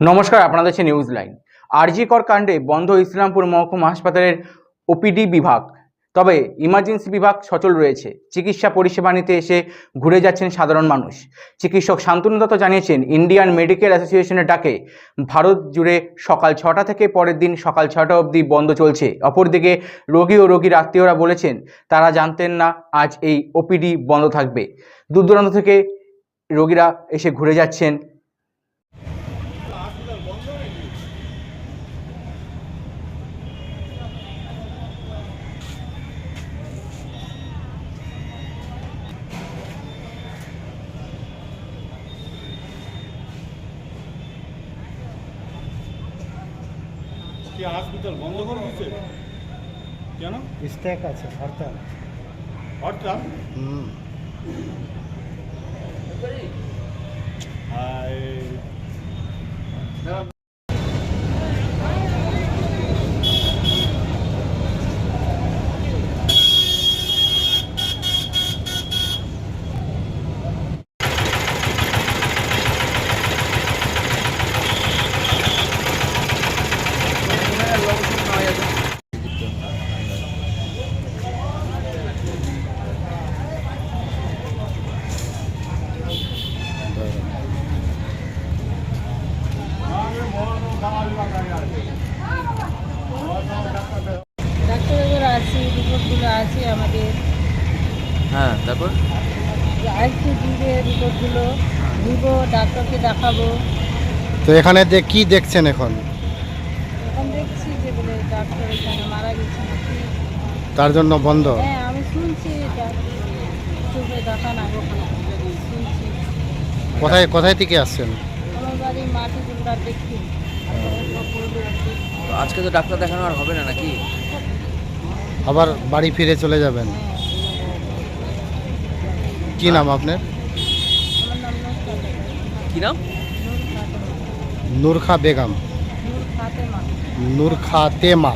নমস্কার আপনাদের হচ্ছে নিউজ লাইন আরজিকর কাণ্ডে বন্ধ ইসলামপুর মহকুমা হাসপাতালের ওপিডি বিভাগ। তবে ইমার্জেন্সি বিভাগ সচল রয়েছে। চিকিৎসা পরিষেবা নিতে এসে ঘুরে যাচ্ছেন সাধারণ মানুষ। চিকিৎসক শান্তনু দত্ত জানিয়েছেন ইন্ডিয়ান মেডিকেল অ্যাসোসিয়েশনের ডাকে ভারত জুড়ে সকাল ছটা থেকে পরের দিন সকাল ছটা অবধি বন্ধ চলছে। অপরদিকে রোগী ও রোগীর আত্মীয়রা বলেছেন, তারা জানতেন না আজ এই ওপিডি বন্ধ থাকবে। দূর দূরান্ত থেকে রোগীরা এসে ঘুরে যাচ্ছেন কি হসপিটাল বন্ধ করে দিচ্ছে কেন? স্ট্যাক আছে হরতাল। হরতাল? হুম হাই ডাক্তারবাবুরা আছে রিপোর্টগুলো আছে আমাদের। হ্যাঁ তারপর? রিপোর্টগুলো নিব ডাক্তারকে দেখাবো। তো এখানে দেখ কি দেখছেন এখন? এখন দেখছি যে বলে ডাক্তার এখানে মারা গেছে নাকি। তার জন্য বন্ধ? হ্যাঁ আমি শুনছি এটা। চোখে দেখা না শুনছি। কোথায় কোথায় থেকে আসছেন? আমার বাড়ি মাটি দেখি আজকে তো ডাক্তার দেখানো আর হবে না নাকি? আবার বাড়ি ফিরে চলে যাবেন। কি নাম আপনার? কি নাম? নূর নূরখা বেগম। নূরখা তেমা নূর খাতেমা